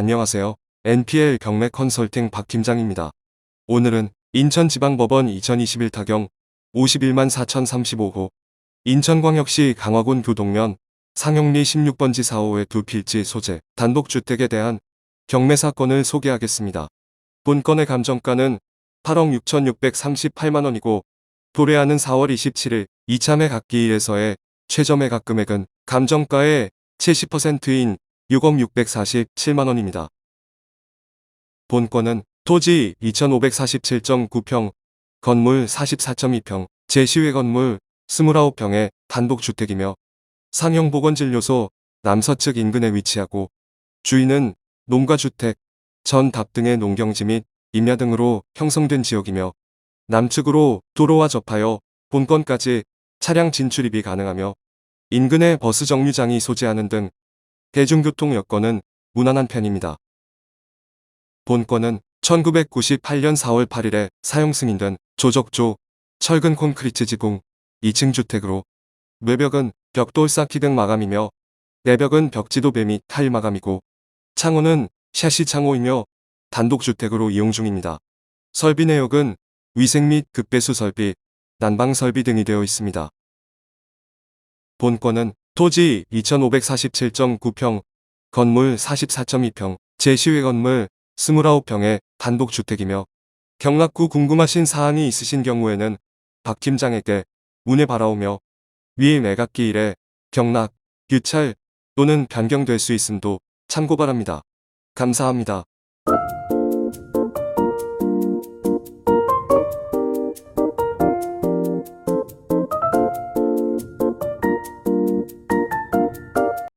안녕하세요. NPL 경매 컨설팅 박 팀장입니다. 오늘은 인천지방법원 2021 타경 51만 4035호 인천광역시 강화군 교동면 상영리 16번지 4호의 두 필지 소재 단독주택에 대한 경매 사건을 소개하겠습니다. 본건의 감정가는 8억 6,638만원이고 도래하는 4월 27일 이참에 각기일에서의 최저 매각 금액은 감정가의 70%인 6억 647만원입니다. 본건은 토지 2547.9평, 건물 44.2평, 제시외 건물 29평의 단독주택이며 상용보건진료소 남서측 인근에 위치하고 주인은 농가주택, 전답 등의 농경지 및 임야 등으로 형성된 지역이며 남측으로 도로와 접하여 본건까지 차량 진출입이 가능하며 인근에 버스 정류장이 소재하는 등 대중교통 여건은 무난한 편입니다. 본건은 1998년 4월 8일에 사용 승인된 조적조 철근 콘크리트 지붕 2층 주택으로 외벽은 벽돌 쌓기 등 마감이며 내벽은 벽지도 배 및 타일 마감이고 창호는 샤시 창호이며 단독주택으로 이용 중입니다. 설비 내역은 위생 및 급배수 설비, 난방 설비 등이 되어 있습니다. 본건은 토지 2547.9평, 건물 44.2평, 제시외 건물 29평의 단독주택이며 경락구 궁금하신 사항이 있으신 경우에는 박 팀장에게 문의 바라오며 위 매각기일에 경락, 유찰 또는 변경될 수 있음도 참고 바랍니다. 감사합니다.